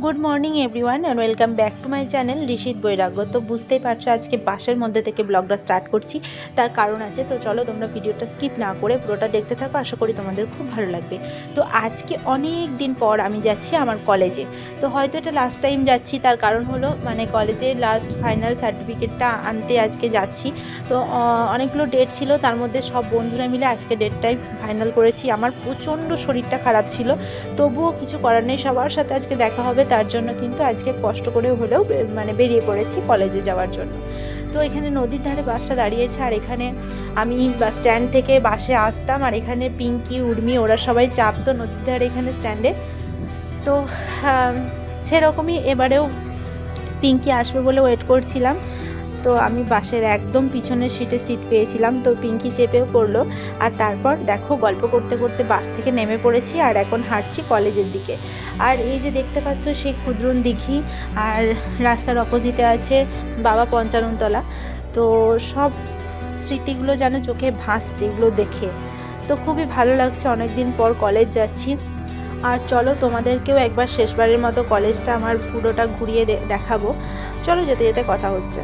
Good morning everyone and welcome back to my channel Rishit Bairagya তো বুঝতেই পারছ, আজকে বাসের মধ্যে থেকে ব্লগটা স্টার্ট করছি। তার কারণ আছে, তো চলো তোমরা ভিডিওটা স্কিপ না করে পুরোটা দেখতে থাকো, আশা করি তোমাদের খুব ভালো লাগবে। তো আজকে অনেক দিন পর আমি যাচ্ছি আমার কলেজে তো হয়তো এটা লাস্ট টাইম যাচ্ছি, তার কারণ হলো মানে কলেজে লাস্ট ফাইনাল সার্টিফিকেটটা আনতে আজকে যাচ্ছি। তো অনেকগুলো ডেট ছিল, তার মধ্যে সব বন্ধুরা মিলে আজকে ডেটটাই ফাইনাল করেছি। আমার প্রচণ্ড শরীরটা খারাপ ছিল, তবুও কিছু করার নেই, সবার সাথে আজকে দেখা হবে। তার জন্য কিন্তু আজকে কষ্ট করে হলেও মানে বেরিয়ে পড়েছি কলেজে যাওয়ার জন্য। তো এখানে নদীর ধারে বাসটা দাঁড়িয়েছে, আর এখানে আমি বাস স্ট্যান্ড থেকে বাসে আসতাম, আর এখানে পিঙ্কি, উর্মি, ওরা সবাই চাপতো নদীর ধারে এখানে স্ট্যান্ডে তো সেরকমই এবারেও পিঙ্কি আসবে বলে ওয়েট করছিলাম। তো আমি বাসের একদম পিছনের সিটে সিট পেয়েছিলাম, তো পিঙ্কি চেপেও পড়ল। আর তারপর দেখো গল্প করতে করতে বাস থেকে নেমে পড়েছি আর এখন হাঁটছি কলেজের দিকে। আর এই যে দেখতে পাচ্ছ সেই ক্ষুদ্রন দিঘি, আর রাস্তার অপোজিটে আছে বাবা পঞ্চাননতলা। তো সব স্মৃতিগুলো যেন চোখে ভাসছে এগুলো দেখে। তো খুবই ভালো লাগছে অনেক দিন পর কলেজ যাচ্ছি। আর চলো তোমাদেরকেও একবার শেষবারের মতো কলেজটা আমার পুরোটা ঘুরিয়ে দেখাবো। চলো যেতে যেতে কথা হচ্ছে।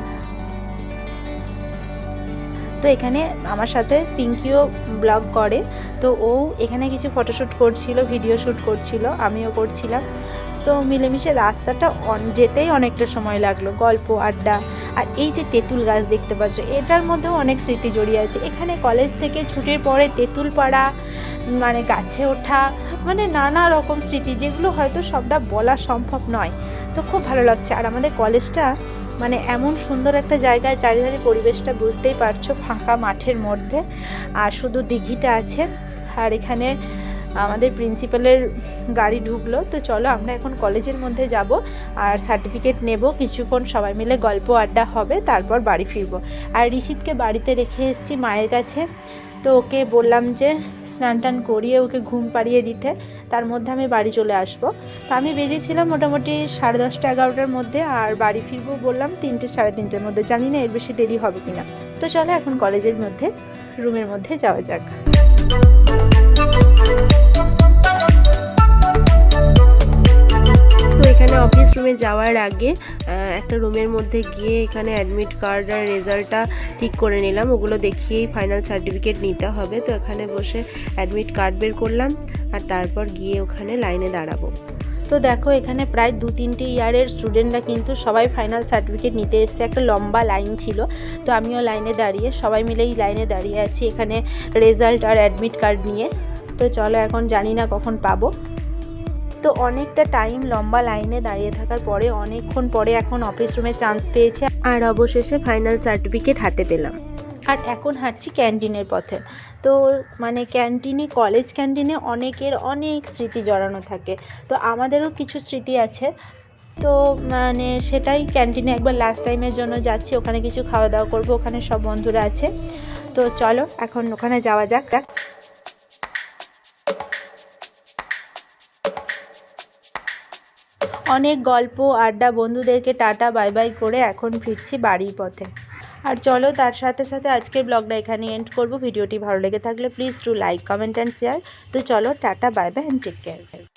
তো এখানে আমার সাথে পিঙ্কিও ব্লগ করে। তো ও এখানে কিছু ফটোশ্যুট করছিল ভিডিও শ্যুট করছিল, আমিও করছিলাম। তো মিলেমিশে রাস্তাটা যেতেই অনেকটা সময় লাগল, গল্প, আড্ডা। আর এই যে তেঁতুল গাছ দেখতে পাচ্ছ, এটার মধ্যেও অনেক স্মৃতি জড়িয়ে আছে। এখানে কলেজ থেকে ছুটির পরে তেঁতুল পাড়া মানে গাছে ওঠা মানে নানা রকম স্মৃতি, যেগুলো হয়তো সবটা বলা সম্ভব নয়। তো খুব ভালো লাগছে। আর আমাদের কলেজটা মানে এমন সুন্দর একটা জায়গায় চারিধারে পরিবেশটা বুঝতেই পারছ, ফাঁকা মাঠের মধ্যে। আর শুধু দিঘিটা আছে, আর এখানে আমাদের প্রিন্সিপালের গাড়ি ঢুকলো। তো চলো আমরা এখন কলেজের মধ্যে যাব, আর সার্টিফিকেট নেব, কিছুক্ষণ সবাই মিলে গল্প আড্ডা হবে, তারপর বাড়ি ফিরবো। আর ঋষিতকে বাড়িতে রেখে এসেছি মায়ের কাছে। তো ওকে বললাম যে স্নান টান করিয়ে ওকে ঘুম পাড়িয়ে দিতে, তার মধ্যে আমি বাড়ি চলে আসব। তো আমি বেরিয়েছিলাম মোটামুটি সাড়ে দশটা এগারোটার মধ্যে আর বাড়ি ফিরবো বললাম তিনটে সাড়ে তিনটের মধ্যে। জানি না এর বেশি দেরি হবে কিনা। তো চলো এখন কলেজের মধ্যে, রুমের মধ্যে যাওয়া যাক। এখানে অফিস রুমে যাওয়ার আগে একটা রুমের মধ্যে গিয়ে এখানে অ্যাডমিট কার্ড আর রেজাল্টটা ঠিক করে নিলাম। ওগুলো দেখিয়েই ফাইনাল সার্টিফিকেট নিতে হবে। তো এখানে বসে অ্যাডমিট কার্ড বের করলাম আর তারপর গিয়ে ওখানে লাইনে দাঁড়াবো। তো দেখো, এখানে প্রায় দু তিনটে ইয়ারের স্টুডেন্টরা কিন্তু সবাই ফাইনাল সার্টিফিকেট নিতে এসেছে। একটা লম্বা লাইন ছিল। তো আমিও লাইনে দাঁড়িয়ে, সবাই মিলেই লাইনে দাঁড়িয়ে আছি এখানে রেজাল্ট আর অ্যাডমিট কার্ড নিয়ে। তো চলো, এখন জানি না কখন পাবো। তো অনেকটা টাইম লম্বা লাইনে দাঁড়িয়ে থাকার পরে অনেকক্ষণ পরে এখন অফিস রুমে চান্স পেয়েছে। আর অবশেষে ফাইনাল সার্টিফিকেট হাতে পেলাম। আর এখন হাঁটছি ক্যান্টিনের পথে। তো মানে ক্যান্টিনে কলেজ ক্যান্টিনে অনেকের অনেক স্মৃতি জড়ানো থাকে। তো আমাদেরও কিছু স্মৃতি আছে। তো মানে সেটাই ক্যান্টিনে একবার লাস্ট টাইমের জন্য যাচ্ছি, ওখানে কিছু খাওয়া দাওয়া করব, ওখানে সব বন্ধুরা আছে। তো চলো, এখন ওখানে যাওয়া যাক যাক অনেক গল্প, আড্ডা, বন্ধুদেরকে টাটা, বাই বাই করে এখন ফিরছি বাড়ির পথে। আর চলো তার সাথে সাথে আজকের ব্লগটা এখানে এন্ড করব। ভিডিওটি ভালো লেগে থাকলে please to like comment and share তো চলো tata, bye bye and take care